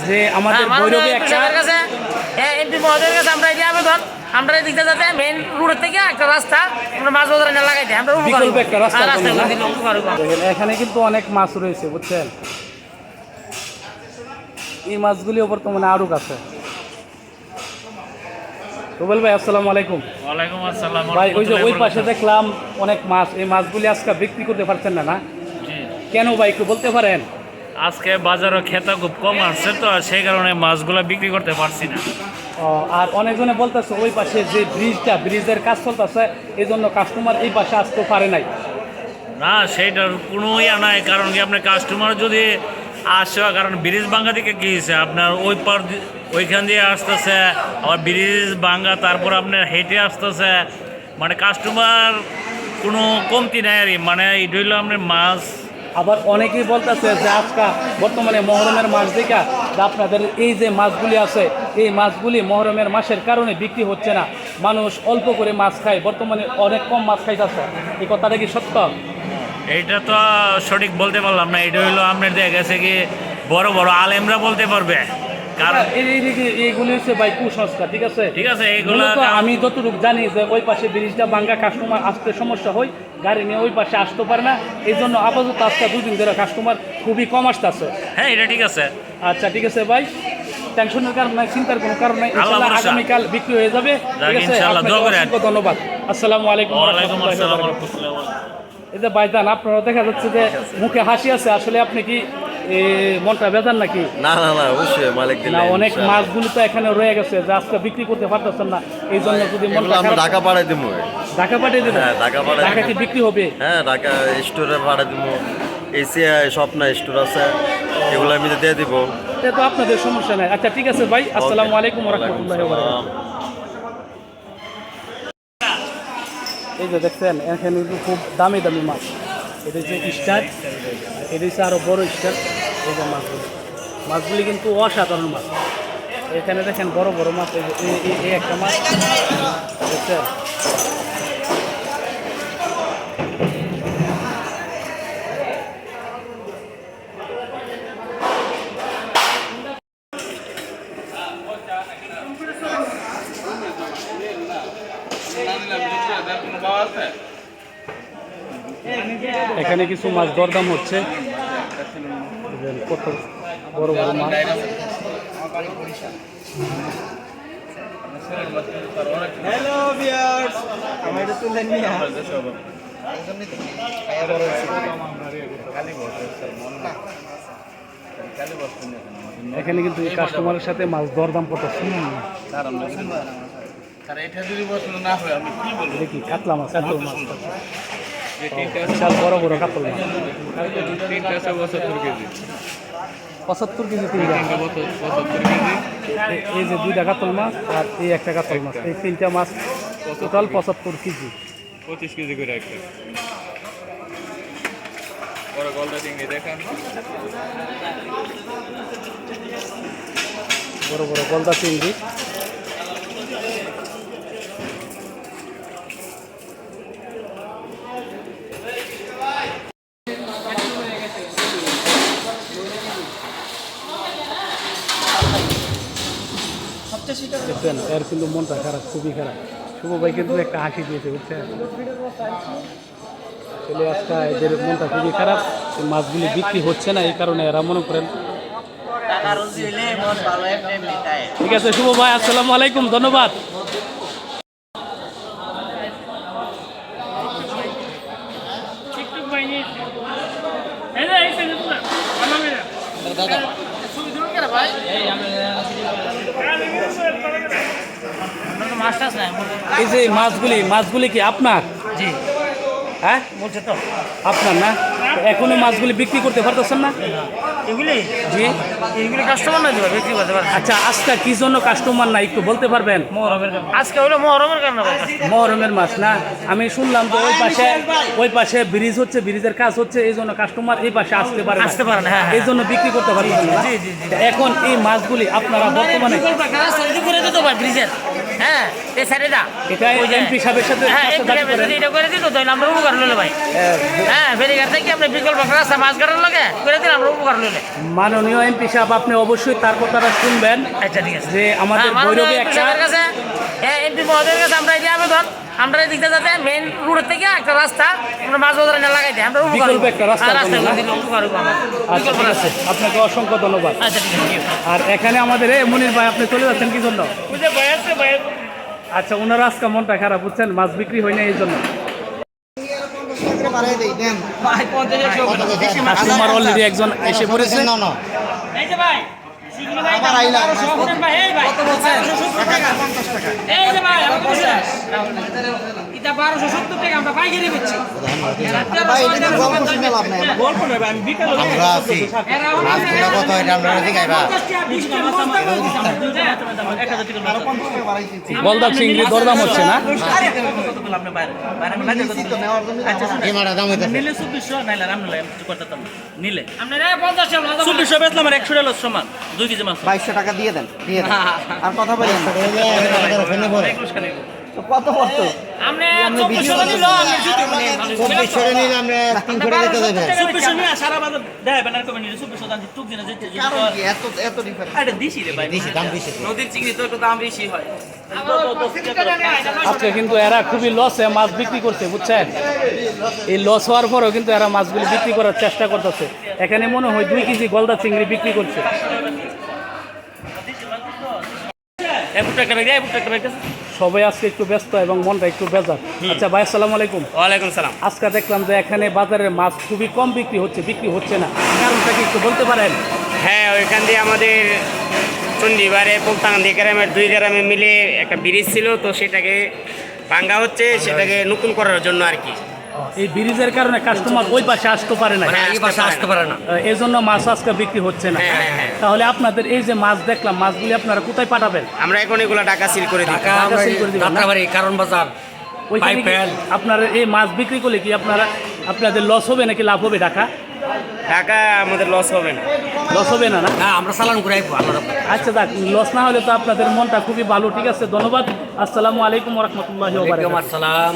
যে আমাদের হ্যাঁ, ভৈরবে একটা- হ্যাঁ এমপি মহোদয়ের কাছে আমরা এই যে আবেদন আমরা এই দিকটা যাতে মেইন রোড থেকে একটা রাস্তা আমরা মাছ বাজারে না লাগাই দিই আমরা উপকার বিকল্প একটা রাস্তা হ্যাঁ, করব। এখানে কিন্তু অনেক মাছ রয়েছে বুঝছেন? এই মাছগুলিও বর্তমানে আরও কাছে। রুবেল ভাই আসসালামু আলাইকুম। ওয়ালাইকুম আসসালাম ভাই ওই যে ওই পাশে দেখলাম অনেক মাছ এই মাছগুলি আজকে বিক্রি করতে পারছেন না না? কেন ভাই একটু বলতে পারেন? আজকে বাজারে খেতা খুব কম আসছে তো সেই কারণে মাছগুলো বিক্রি করতে পারছি না। আর অনেকজনে বলতেছে ওই পাশে যে ব্রিজটা ব্রিজের কাজ চলতেছে এই জন্য কাস্টমার এই পাশে আসতে পারে নাই। না সেইটার কোনো ইয়া নাই কারণ কি আপনার কাস্টমার যদি আসে কারণ ব্রিজ ভাঙ্গা দিকে কি হয়েছে? আপনার ওই পার ওইখান দিয়ে আসতেছে আবার ব্রিজ ভাঙ্গা তারপর আপনার হেঁটে আসতেছে মানে কাস্টমার কোনো কমতি নাই আর কি। মানে এটা হইল আপনার মাছ আবার অনেকেই বলতেছে যে আজকা বর্তমানে মহরমের মাস দিকা আপনাদের এই যে মাছগুলি আছে, এই মাছগুলি মহরমের মাসের কারণে বিক্রি হচ্ছে না। মানুষ অল্প করে মাছ খায়, বর্তমানে অনেক কম মাছ খাইতেছে। এই কথাটা কি সত্য? এইটা তো সঠিক বলতে পারলাম না, এটা হলো আপনার দেখা গেছে কি বড় বড় আলেমরা বলতে পারবে। কারণ এই এই দিকে- এইগুলি হচ্ছে ভাই কুসংস্কার ঠিক আছে? ঠিক আছে এইগুলো আমি যতটুকু জানি যে ওই পাশে ব্রিজটা ভাঙ্গা কাস্টমার আসতে সমস্যা হয় গাড়ি নিয়ে ওই পাশে আসতে পারে না। এই জন্য আপাতত আজকে দুদিন ধরে কাস্টমার খুবই কম আসতেছে। হ্যাঁ এটা ঠিক আছে। আচ্ছা ঠিক আছে ভাই। টেনশনের কারণ নাই চিন্তার কোনো কারণ নাই। আগামীকাল বিক্রি হয়ে যাবে। ঠিক আছে? আপনাকে ধন্যবাদ। আসসালামু আলাইকুম। এই যে ভাইজান আপনারা দেখা যাচ্ছে যে মুখে হাসি আছে আসলে আপনি কি মনটা বেজান নাকি? না না না অবশ্যই মালিক না অনেক। মাছগুলি তো এখানে রয়ে গেছে যে আজকে বিক্রি করতে পারতেছেন না। এই জন্য যদি আমরা ঢাকা পাঠাই দিব ঢাকা পাঠিয়ে দেবেন? হ্যাঁ, ঢাকা ঢাকা কি বিক্রি হবে? হ্যাঁ ঢাকা স্টোরে পাঠাই দিব এসিআই স্বপ্না স্টোর আছে। এগুলো আমি দিয়ে দিব। এটা তো আপনাদের সমস্যা নাই। আচ্ছা ঠিক আছে ভাই আসসালামু আলাইকুম রহমতুল্লাহ এই যে দেখছেন এখানে খুব দামি দামি মাছ। এটা হচ্ছে স্টার এটা হচ্ছে আরও বড় স্টার। এই যে মাছগুলি। মাছগুলি কিন্তু অসাধারণ মাছ। এখানে দেখেন বড় বড় মাছ, এই একটা মাছ, দেখছেন? এখানে কিছু মাছ দরদাম হচ্ছে। কত বড় বড় মাছ। হ্যালো ভিউয়ার্স আমার এটা তুলে নিয়ে এখানে কিন্তু কাস্টমারের সাথে মাছ দরদাম করতেছে তারা এটা যদি পছন্দ না হয় আমি কি বলব? দেখি কাতলা মাছ? কাতল মাছ। বিশাল বড় বড় কাতল মাছ। পঁচাত্তর কেজি। তিনটা। কেজি। এই যে দুইটা কাতল মাছ আর এই একটা কাতল মাছ। এই তিনটা মাছ টোটাল পঁচাত্তর কেজি। পঁচিশ কেজি করে একটা। বড় গলদা চিংড়ি দেখান। বড় বড় গলদা চিংড়ি। দেখছেন এর কিন্তু মনটা খারাপ খুবই খারাপ শুভ ভাই কিন্তু একটা হাসি দিয়েছে বুঝছেন আসলে আজকে এদের মনটা খুবই খারাপ মাছগুলি বিক্রি হচ্ছে না এই কারণে এরা মনে করেন ঠিক আছে শুভ ভাই আসসালামু আলাইকুম ধন্যবাদ নাই এই যে মাছগুলি মাছগুলি কি আপনার? জি। হ্যাঁ? বলছে তো। আপনার না? এখনও মাছগুলি বিক্রি করতে পারতেছেন না? এগুলি? জি। এগুলি কাস্টমার না দিবা বিক্রি করতে পারে আচ্ছা আজকে কি জন্য কাস্টমার না একটু বলতে পারবেন? মহরমের আজকে হলো মহরমের কারণে মহরমের মাছ না? আমি শুনলাম তো ওই পাশে ওই পাশে ব্রিজ হচ্ছে ব্রিজের কাজ হচ্ছে এই জন্য কাস্টমার এই পাশে আসতে পারে। আসতে পারে না, হ্যাঁ, হ্যাঁ। এই জন্য বিক্রি করতে পারবেন না। জি, জি, জি। এখন এই মাছগুলি আপনারা বর্তমানে ব্রিজের হ্যাঁ এই সাইডেটা এটা এমপি সাহেবের সাথে হ্যাঁ এমপি সাহেবের সাথে এটা করে দিল তাহলে আমরা উপকার লইলে ভাই। হ্যাঁ। ফেরিঘাট থেকে আপনি বিকল্প রাস্তা মাছ কাটার লাগে করে দিলে আমরা উপকার লইলে মাননীয় এমপি সাহেব আপনি অবশ্যই তার কথাটা শুনবেন আচ্ছা ঠিক আছে। যে আমাদের মাননীয় একটা কাছে হ্যাঁ এমপি মহোদয়ের কাছে আমরা এই আমরা এই দিকটা যাতে মেইন রোড থেকে একটা রাস্তা আমরা মাছ বাজারে না লাগাই দিই আমরা উপকার বিকল্প একটা রাস্তা হ্যাঁ, আচ্ছা রাস্তা। আছে। আপনাকে অসংখ্য ধন্যবাদ। আচ্ছা ঠিক আছে আর এখানে আমাদের এ মনির ভাই আপনি চলে যাচ্ছেন কি জন্য? বুঝে ভাই আছে ভাই আচ্ছা ওনার আজকে মনটা খারাপ বুঝছেন? মাছ বিক্রি হয় না এই জন্য। কাস্টমার অলরেডি একজন এসে পড়েছে। এই যে ভাই এই এই যে 1270 টাকা আমরা পাইকারি বেচছি আমরা আছি। মাছগুলো কত এটা আমরা দেখাইবা গলদা চিংড়ি দরদাম হচ্ছে না? এই মারা দাম হইতেছে। নিলে আপনারা 50 টাকা লাগাবো চব্বিশশো বেচলাম আর একশো টাকা সমান। দুই কেজি মাছ। বাইশশো টাকা দিয়ে দেন দিয়ে দেন। আর কথা বলেন কত কত আপনি 24 টাকা নিলো আমি জিতে চব্বিশশো নিলে আমরা তিনশো টাকা দিতে দেবে। চব্বিশশো নিয়ে সারা বাজার দেয় ব্যানার কমে নিলে চব্বিশশো দাম টুক দিনে যেতে এত এত ডিফারেন্স আরে দিছি রে ভাই। বেশি দাম বেশি আজকে কিন্তু এরা খুবই লসে মাছ বিক্রি করছে বুঝছেন? এই লস হওয়ার পরেও কিন্তু এরা মাছগুলি বিক্রি করার চেষ্টা করতেছে। এখানে মনে হয় দুই কেজি গলদা চিংড়ি বিক্রি করছে। টাকা রেখে সবাই আজকে একটু ব্যস্ত এবং মনটা একটু বেজার আচ্ছা ভাই আসসালামু আলাইকুম। ওয়ালাইকুম সালাম। আজকে দেখলাম যে এখানে বাজারের মাছ খুবই কম বিক্রি হচ্ছে বিক্রি হচ্ছে না। কারণটা কি একটু বলতে পারেন? হ্যাঁ ওইখান দিয়ে আমাদের চন্ডিবারে পোলতাঙ্গি গ্রামের দুই গ্রামে মিলে একটা ব্রিজ ছিল তো সেটাকে ভাঙ্গা হচ্ছে সেটাকে নতুন করার জন্য আর কি। এই ব্রিজের কারণে কাস্টমার ওই পাশে আসতে পারে না। মানে আসতে পারে না। এই জন্য মাছ আজকে বিক্রি হচ্ছে না। হ্যাঁ, হ্যাঁ, হ্যাঁ। তাহলে আপনাদের এই যে মাছ দেখলাম মাছগুলি আপনারা কোথায় পাঠাবেন? আমরা এখন এগুলো টাকা সিল করে দিই। ঢাকা সিল করে না? কারণ বাজার আপনারা এই মাছ বিক্রি করলে কি আপনারা আপনাদের লস হবে নাকি লাভ হবে ঢাকা? টাকা আমাদের লস হবে না। লস হবে না না? আমরা চালান করে আমরা আচ্ছা দেখ লস না হলে তো আপনাদের মনটা খুবই ভালো ঠিক আছে? ধন্যবাদ। আসসালামু আলাইকুম রহমতুল্লাহ সালাম